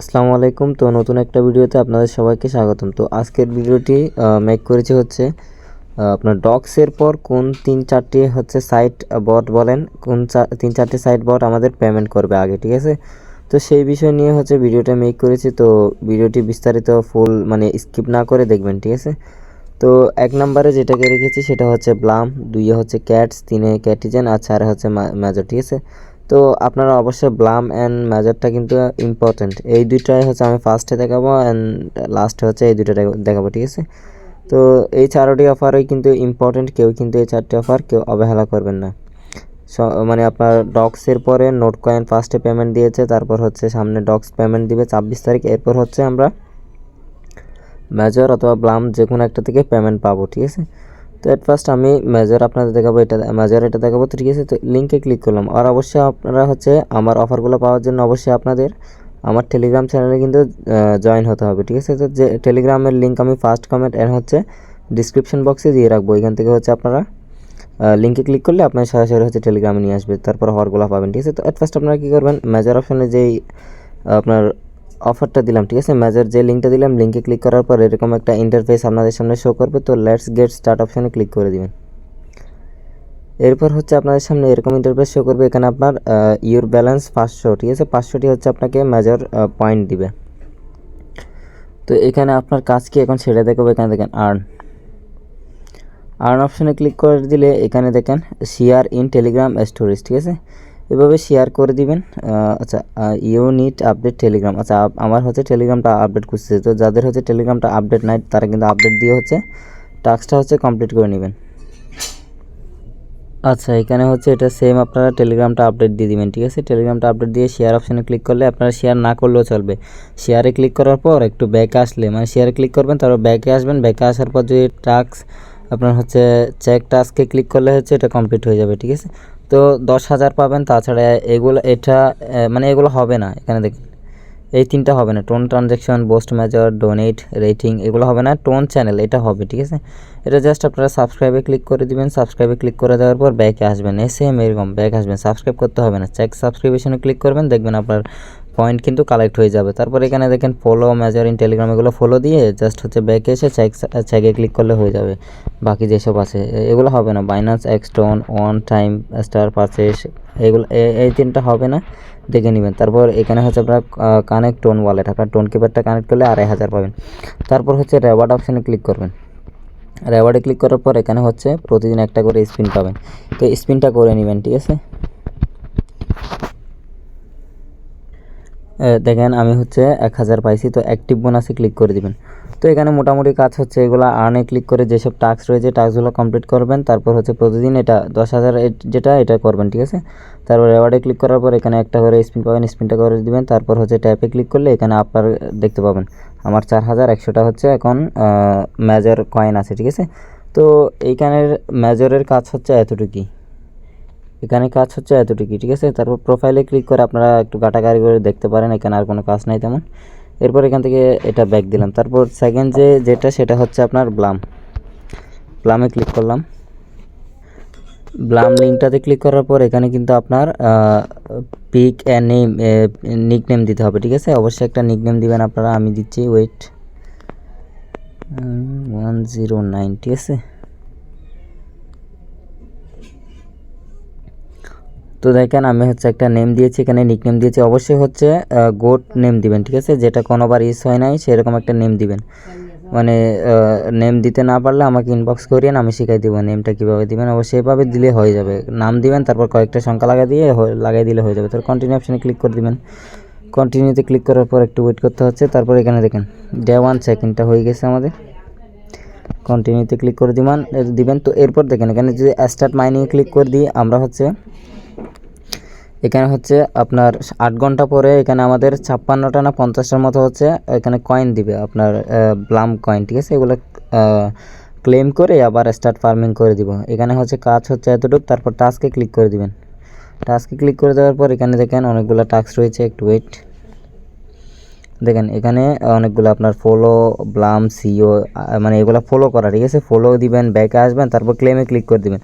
আসসালামু আলাইকুম। তো নতুন একটা ভিডিওতে আপনাদের সবাইকে স্বাগতম। তো আজকের ভিডিওটি মেক করেছি হচ্ছে আপনার ডক্সের পর কোন তিন চারটি হচ্ছে সাইট বট বলেন, কোন তিন চারটি সাইট বট আমাদের পেমেন্ট করবে আগে, ঠিক আছে? তো সেই বিষয় নিয়ে হচ্ছে ভিডিওটা মেক করেছি। তো ভিডিওটি বিস্তারিত ফুল মানে স্কিপ না করে দেখবেন, ঠিক আছে? তো এক নম্বরে যেটাকে রেখেছি সেটা হচ্ছে ব্লাম দুইয়ে হচ্ছে ক্যাটস তিনে ক্যাটিজেন আর চারে হচ্ছে মেজর ঠিক আছে? তো আপনারা অবশ্যই ব্লাম অ্যান্ড মেজরটা কিন্তু ইম্পর্ট্যান্ট এই দুইটাই হচ্ছে আমি ফার্স্টে দেখাবো অ্যান্ড লাস্টে হচ্ছে এই দুইটা দেখাবো, ঠিক আছে? তো এই চারটি অফারই কিন্তু ইম্পর্ট্যান্ট কেউ কিন্তু এই চারটি অফার কেউ অবহেলা করবেন না। মানে আপনার ডক্সের পরে নোট কয়েন ফার্স্টে পেমেন্ট দিয়েছে, তারপর হচ্ছে সামনে ডক্স পেমেন্ট দিবে, ছাব্বিশ তারিখ, এরপর হচ্ছে আমরা মেজর অথবা ব্লাম যে কোনো একটা থেকে পেমেন্ট পাবো, ঠিক আছে? তো এট ফার্স্ট আমি মেজর আপনাদের দেখাবো, এটা মেজর এটা দেখাবো ঠিক আছে, তো লিঙ্কে ক্লিক করলাম। আর অবশ্যই আপনারা হচ্ছে আমার অফারগুলো পাওয়ার জন্য অবশ্যই আপনাদের আমার টেলিগ্রাম চ্যানেলে কিন্তু জয়েন হতে হবে, ঠিক আছে? তো যে টেলিগ্রামের লিঙ্ক আমি ফার্স্ট কমেন্ট এর হচ্ছে ডিসক্রিপশন বক্সে দিয়ে রাখব, এখান থেকে হচ্ছে আপনারা লিঙ্কে ক্লিক করলে আপনার সরাসরি হচ্ছে টেলিগ্রামে নিয়ে আসবে, তারপর হওয়ারগুলো পাবেন, ঠিক আছে? তো এট ফার্স্ট আপনারা কী করবেন মেজর অপশনে যেই আপনার অফারটা দিলাম, ঠিক আছে? মেজর যে লিঙ্কটা দিলাম লিঙ্কে ক্লিক করার পর এরকম একটা ইন্টারফেস আপনাদের সামনে শো করবে, তো লেটস গেট স্টার্ট অপশনে ক্লিক করে দিবেন। এরপর হচ্ছে আপনাদের সামনে এরকম ইন্টারফেস শো করবে, এখানে আপনার ইউর ব্যালেন্স পাঁচশো, ঠিক আছে? পাঁচশোটি হচ্ছে আপনাকে মেজর পয়েন্ট দিবে। তো এখানে আপনার কাজ কি? এখন সেটা দেখাবো, এখানে দেখেন আর্ন আর্ন অপশনে ক্লিক করে দিলে এখানে দেখেন শেয়ার ইন টেলিগ্রাম স্টোরেজ ঠিক আছে? এভাবে শেয়ার করে দিবেন। আচ্ছা ইউনিট আপডেট টেলিগ্রাম আচ্ছা আমার হচ্ছে টেলিগ্রামটা আপডেট করছে তো যাদের হচ্ছে টেলিগ্রামটা আপডেট নাই, তারা কিন্তু আপডেট দিয়ে হচ্ছে টাস্কটা হচ্ছে কমপ্লিট করে নেবেন। আচ্ছা এখানে হচ্ছে এটা সেম আপনারা টেলিগ্রামটা আপডেট দিয়ে দিবেন, ঠিক আছে? টেলিগ্রামটা আপডেট দিয়ে শেয়ার অপশানে ক্লিক করলে আপনারা শেয়ার না করলেও চলবে। শেয়ারে ক্লিক করার পর একটু ব্যাকে আসলে মানে শেয়ারে ক্লিক করবেন, তারপর ব্যাকে আসবেন। ব্যাকে আসার পর যদি টাস্ক আপনার হচ্ছে চেক টাস্কে ক্লিক করলে হচ্ছে এটা কমপ্লিট হয়ে যাবে, ঠিক আছে? তো দশ হাজার পাবেন, তাছাড়া এগুলো, এটা মানে এগুলো হবে না এখানে দেখুন এই তিনটা হবে না, TON transaction boost measure, donate, rating, এগুলো হবে না, টোন চ্যানেল, এটা হবে, ঠিক আছে? এটা জাস্ট আপনারা সাবস্ক্রাইবে ক্লিক করে দিবেন, সাবস্ক্রাইবে ক্লিক করে দেওয়ার পর ব্যাকে আসবেন সেম এরকম, ব্যাক আসবেন, সাবস্ক্রাইব করতে হবে না, চেক সাবস্ক্রিপশনে ক্লিক করবেন, দেখবেন আপনার পয়েন্ট কিন্তু কালেক্ট হয়ে যাবে। তারপর এখানে দেখেন ফলো মেজর ইন টেলিগ্রাম এগুলো ফলো দিয়ে জাস্ট হচ্ছে ব্যাকে এসে চেক চেকে ক্লিক করলে হয়ে যাবে। বাকি যেসব আছে এগুলো হবে না। বাইনান্স এক্সটোন ওয়ান টাইম স্টার পারচেস এগুলো এই তিনটা হবে না। দেখে নেবেন। তারপর এখানে হচ্ছে আপনার কানেক্ট টোন ওয়ালেট আপনার টোন কিপ্যাডটা কানেক্ট করলে আড়াই হাজার পাবেন। তারপর হচ্ছে রেওয়ার্ড অপশানে ক্লিক করবেন। রেওয়ার্ডে ক্লিক করার পর এখানে হচ্ছে প্রতিদিন একটা করে স্পিন পাবেন। তো স্পিনটা করে নেবেন, ঠিক আছে? দেখেন আমি হচ্ছে এক হাজার পাইছি, তো অ্যাক্টিভ বোনাসে ক্লিক করে দিবেন। তো এখানে মোটামুটি কাজ হচ্ছে, এগুলো আর্নে ক্লিক করে যেসব টাস্ক রয়েছে টাস্কগুলো কমপ্লিট করবেন, তারপর হচ্ছে প্রতিদিন এটা দশ হাজার যেটা, এটা করবেন, ঠিক আছে? তারপর রেওয়ার্ডে ক্লিক করার পর এখানে একটা করে স্পিন পাবেন স্পিনটা করে দিবেন, তারপর হচ্ছে ট্যাপে ক্লিক করলে এখানে আপনার দেখতে পাবেন, আমার চার হাজার একশোটা হচ্ছে এখন মেজর কয়েন আছে, ঠিক আছে? তো এইখানের মেজরের কাজ হচ্ছে এতটুকুই। এখানে কাজ হচ্ছে এতটুকুই, ঠিক আছে? তারপর প্রোফাইলে ক্লিক করে আপনারা একটু গাটাগাড়ি করে দেখতে পারেন, এখানে আর কোনো কাজ নাই তেমন। এরপর এখান থেকে এটা ব্যাক দিলাম। তারপর সেকেন্ড যে যেটা, সেটা হচ্ছে আপনার ব্লাম ব্লামে ক্লিক করলাম। ব্লাম লিঙ্কটাতে ক্লিক করার পর এখানে কিন্তু আপনার pick and name nick name দিতে হবে, ঠিক আছে? অবশ্যই একটা নিক নেম দিবেন আপনারা, আমি দিচ্ছি ওয়েট ওয়ান জিরো নাইন ঠিক আছে? তো দেখেন আমি হচ্ছে একটা নেম দিয়েছি, এখানে নিক নেম দিয়েছি। অবশ্যই হচ্ছে গোট নেম দিবেন, ঠিক আছে? যেটা কোনোবার ইউজ হয় নাই, সেরকম একটা নেম দিবেন। মানে নেম দিতে না পারলে আমাকে ইনবক্স করিয়েন, আমি শিখাই দিব নেমটা কীভাবে দিবেন। অবশ্যই এভাবে দিলে হয়ে যাবে। নাম দিবেন, তারপর কয়েকটা সংখ্যা লাগা দিয়ে লাগাই দিলে হয়ে যাবে। তারপর কন্টিনিউ অপশানে ক্লিক করে দিবেন। কন্টিনিউতে ক্লিক করার পর একটু ওয়েট করতে হচ্ছে। তারপর এখানে দেখেন ডে ওয়ান সেকেন্ডটা হয়ে গেছে আমাদের। কন্টিনিউতে ক্লিক করে দিবেন দিবেন। তো এরপর দেখেন, এখানে যদি স্টার্ট মাইনিংয়ে ক্লিক করে দিই, আমরা হচ্ছে এখানে হচ্ছে আপনার আট ঘণ্টা পরে এখানে আমাদের ছাপ্পান্নটা না পঞ্চাশটার মতো হচ্ছে এখানে কয়েন দিবে আপনার ব্লাম কয়েন ঠিক আছে? এগুলো ক্লেম করে আবার স্টার্ট ফার্মিং করে দিব। এখানে হচ্ছে কাজ হচ্ছে এতটুকু, তারপর টাস্কে ক্লিক করে দিবেন। টাস্কে ক্লিক করে দেওয়ার পর এখানে দেখেন অনেকগুলো টাস্ক রয়েছে, একটু ওয়েট দেখেন, এখানে অনেকগুলো আপনার ফলো ব্লাম সিও মানে এগুলো ফলো করা, ঠিক আছে? ফলো দিবেন ব্যাকে আসবেন, তারপর ক্লেমে ক্লিক করে দিবেন।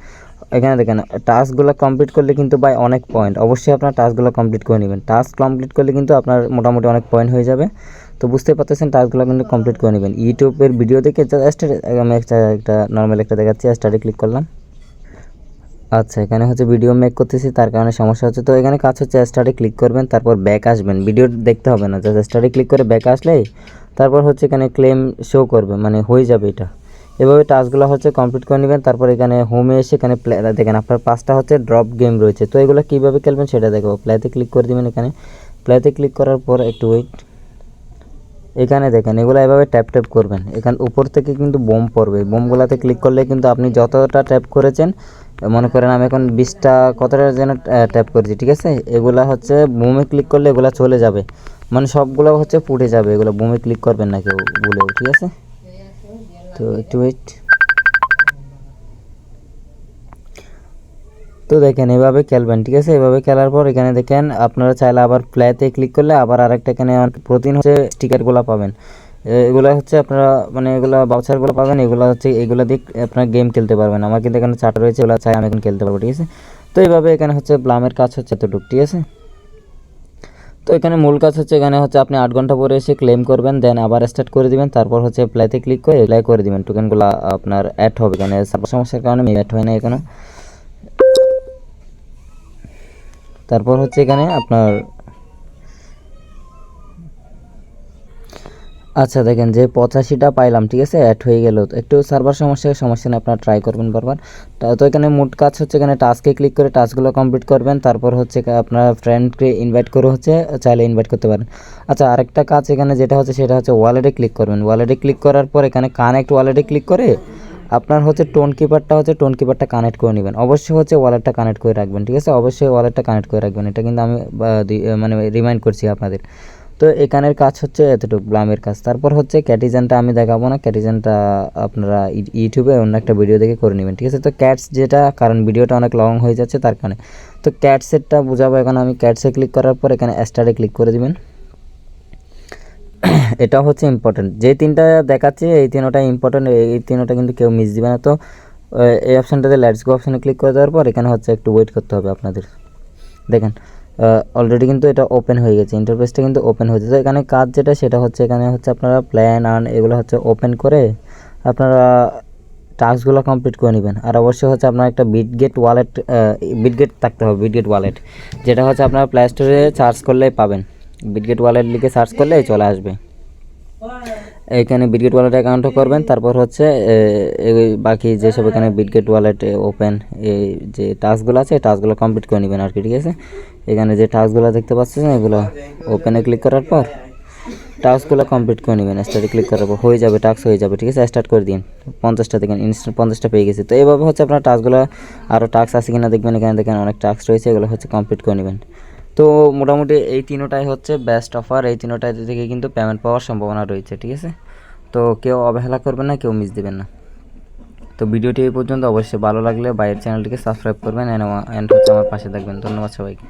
এখানে দেখেন, টাস্কগুলো কমপ্লিট করলে কিন্তু ভাই অনেক পয়েন্ট অবশ্যই আপনার টাস্কগুলো কমপ্লিট করে নেবেন। টাস্ক কমপ্লিট করলে কিন্তু আপনার মোটামুটি অনেক পয়েন্ট হয়ে যাবে। তো বুঝতে পারতেছেন, টাস্কগুলো কিন্তু কমপ্লিট করে নেবেন। ইউটিউবের ভিডিও দেখে জাস্ট আমি একটা একটা নর্মাল একটা দেখাচ্ছি স্টার্টে ক্লিক করলাম। আচ্ছা এখানে হচ্ছে ভিডিও মেক করতেছি, তার কারণে সমস্যা হচ্ছে। তো এখানে কাজ হচ্ছে স্টার্টে ক্লিক করবেন, তারপর ব্যাক আসবেন। ভিডিও দেখতে হবে না জাস্ট স্টার্টে ক্লিক করে ব্যাক আসলেই তারপর হচ্ছে এখানে ক্লেম শো করবে মানে হয়ে যাবে এটা। এভাবে টাস্কগুলো হচ্ছে কমপ্লিট করে নেবেন, তারপর এখানে হোমে এসে এখানে প্লে দেখেন আপনার পাঁচটা হচ্ছে ড্রপ গেম রয়েছে। তো এগুলো কীভাবে খেলবেন সেটা দেখো প্লেতে ক্লিক করে দিবেন এখানে। প্লেতে ক্লিক করার পর একটু ওয়েট এখানে দেখেন, এগুলো এভাবে ট্যাপ ট্যাপ করবেন। এখান উপর থেকে কিন্তু বোম পড়বে। বোমগুলোতে ক্লিক করলে কিন্তু আপনি যতটা ট্যাপ করেছেন, মনে করেন আমি এখন বিশটা কতটা যেন ট্যাপ করেছি, ঠিক আছে? এগুলা হচ্ছে বোমে ক্লিক করলে এগুলো চলে যাবে। মানে সবগুলো হচ্ছে ফুটে যাবে। এগুলো বোমে ক্লিক করবেন না কেউ ভুলেও, ঠিক আছে? তো একটু ওয়েট তো দেখেন, এভাবে খেলবেন, ঠিক আছে? এভাবে খেলার পর এখানে দেখেন, আপনারা চাইলে আবার প্লেতে ক্লিক করলে আবার আরেকটা এখানে প্রতিদিন হচ্ছে স্টিকারগুলো পাবেন। এগুলো হচ্ছে আপনারা মানে এগুলো বাউচারগুলো পাবেন, এগুলো হচ্ছে, এগুলো দিয়ে আপনারা গেম খেলতে পারবেন। আমার কিন্তু এখানে চার্ট রয়েছে, এগুলো চাই আমি এখন খেলতে পারব, ঠিক আছে? তো এইভাবে এখানে হচ্ছে ব্লামের কাজ হচ্ছে এতটুকু, ঠিক আছে? তো এখানে মূল কাজ হচ্ছে এখানে হচ্ছে আপনি আট ঘণ্টা পরে এসে ক্লেম করবেন দেন আবার স্টার্ট করে দিবেন, তারপর হচ্ছে অ্যাপ্লাইতে ক্লিক করে অ্যাপ্লাই করে দিবেন। টোকেনগুলো আপনার অ্যাড হবে এখানে। সার্ভার সমস্যার কারণে অ্যাড হয় না এখানে। তারপর হচ্ছে এখানে আপনার আচ্ছা দেখেন যে পঁচাশিটা পাইলাম, ঠিক আছে? অ্যাড হয়ে গেল। একটু সার্ভার সমস্যা সমস্যা নেই আপনারা ট্রাই করবেন বারবার। তা- এখানে মোট কাজ হচ্ছে এখানে টাস্কে ক্লিক করে টাস্কগুলো কমপ্লিট করবেন। তারপর হচ্ছে আপনার ফ্রেন্ডকে ইনভাইট করে হচ্ছে, চাইলে ইনভাইট করতে পারেন। আচ্ছা আরেকটা কাজ এখানে যেটা হচ্ছে, সেটা হচ্ছে ওয়ালেটে ক্লিক করবেন। ওয়ালেটে ক্লিক করার পর এখানে কানেক্ট ওয়ালেটে ক্লিক করে আপনার হচ্ছে টোন কিপারটা হচ্ছে টোন কিপারটা কানেক্ট করে নেবেন। অবশ্যই হচ্ছে ওয়ালেটটা কানেক্ট করে রাখবেন, ঠিক আছে? অবশ্যই ওয়ালেটটা কানেক্ট করে রাখবেন। এটা কিন্তু আমি মানে রিমাইন্ড করছি আপনাদের। তো এখানের কাজ হচ্ছে এতটুকু ব্লামের কাজ। তারপর হচ্ছে ক্যাটিজানটা আমি দেখাবো না, ক্যাটিজানটা আপনারা ইউটিউবে অন্য একটা ভিডিও দেখে করে নেবেন, ঠিক আছে? তো ক্যাটস যেটা, কারণ ভিডিওটা অনেক লং হয়ে যাচ্ছে, তার কারণে। তো ক্যাটসেটটা বোঝাবো এখন আমি ক্যাটসে ক্লিক করার পর এখানে স্টারে ক্লিক করে দিবেন। এটা হচ্ছে ইম্পর্টেন্ট যে তিনটা দেখাচ্ছে, এই তিনোটা ইম্পর্টেন্ট এই তিনোটা কিন্তু কেউ মিস দিবে না। তো এই অপশানটাতে লেটস গো অপশানে ক্লিক করে দেওয়ার পর এখানে হচ্ছে একটু ওয়েট করতে হবে আপনাদের। দেখেন অলরেডি কিন্তু এটা ওপেন হয়ে গেছে ইন্টারফেসটা কিন্তু ওপেন হয়েছে তো এখানে কাজ যেটা, সেটা হচ্ছে এখানে হচ্ছে আপনারা প্ল্যান আর্ন এগুলো হচ্ছে ওপেন করে আপনারা টাস্কগুলো কমপ্লিট করে নেবেন। আর অবশ্যই হচ্ছে আপনার একটা বিটগেট ওয়ালেট বিটগেট থাকতে হবে বিটগেট ওয়ালেট যেটা হচ্ছে আপনারা প্লে স্টোরে সার্চ করলেই পাবেন। বিটগেট ওয়ালেট লিখে সার্চ করলেই চলে আসবে। এখানে বিটগেট ওয়ালেট অ্যাকাউন্টও করবেন, তারপর হচ্ছে বাকি যেসব এখানে বিটগেট ওয়ালেট ওপেন এই যে টাস্কগুলো আছে টাস্কগুলো কমপ্লিট করে নেবেন আর কি, ঠিক আছে? এখানে যে টাস্কগুলো দেখতে পাচ্ছেন, এগুলো ওপেনে ক্লিক করার পর টাস্কগুলো কমপ্লিট করে নেবেন। স্টার্টে ক্লিক করার পর হয়ে যাবে টাস্ক হয়ে যাবে, ঠিক আছে? স্টার্ট করে দিন। পঞ্চাশটা দেখেন ইনস্ট্যান্ট পঞ্চাশটা পেয়ে গেছে। তো এইভাবে হচ্ছে আপনার টাস্কগুলো আরও টাস্ক আছে কিনা দেখবেন। এখানে দেখেন অনেক টাস্ক রয়েছে, এগুলো হচ্ছে কমপ্লিট করে নেবেন। তো মোটামুটি এই তিনোটাই হচ্ছে বেস্ট অফার এই তিনোটাই থেকে কিন্তু পেমেন্ট পাওয়ার সম্ভাবনা রয়েছে, ঠিক আছে? তো কেউ অবহেলা করবেন না, কেউ মিস দেবেন না। তো ভিডিওটি এই পর্যন্ত। অবশ্যই ভালো লাগলে বাইরের চ্যানেলটিকে সাবস্ক্রাইব করবেন অ্যান্ড হচ্ছে আমার পাশে থাকবেন। ধন্যবাদ সবাইকে।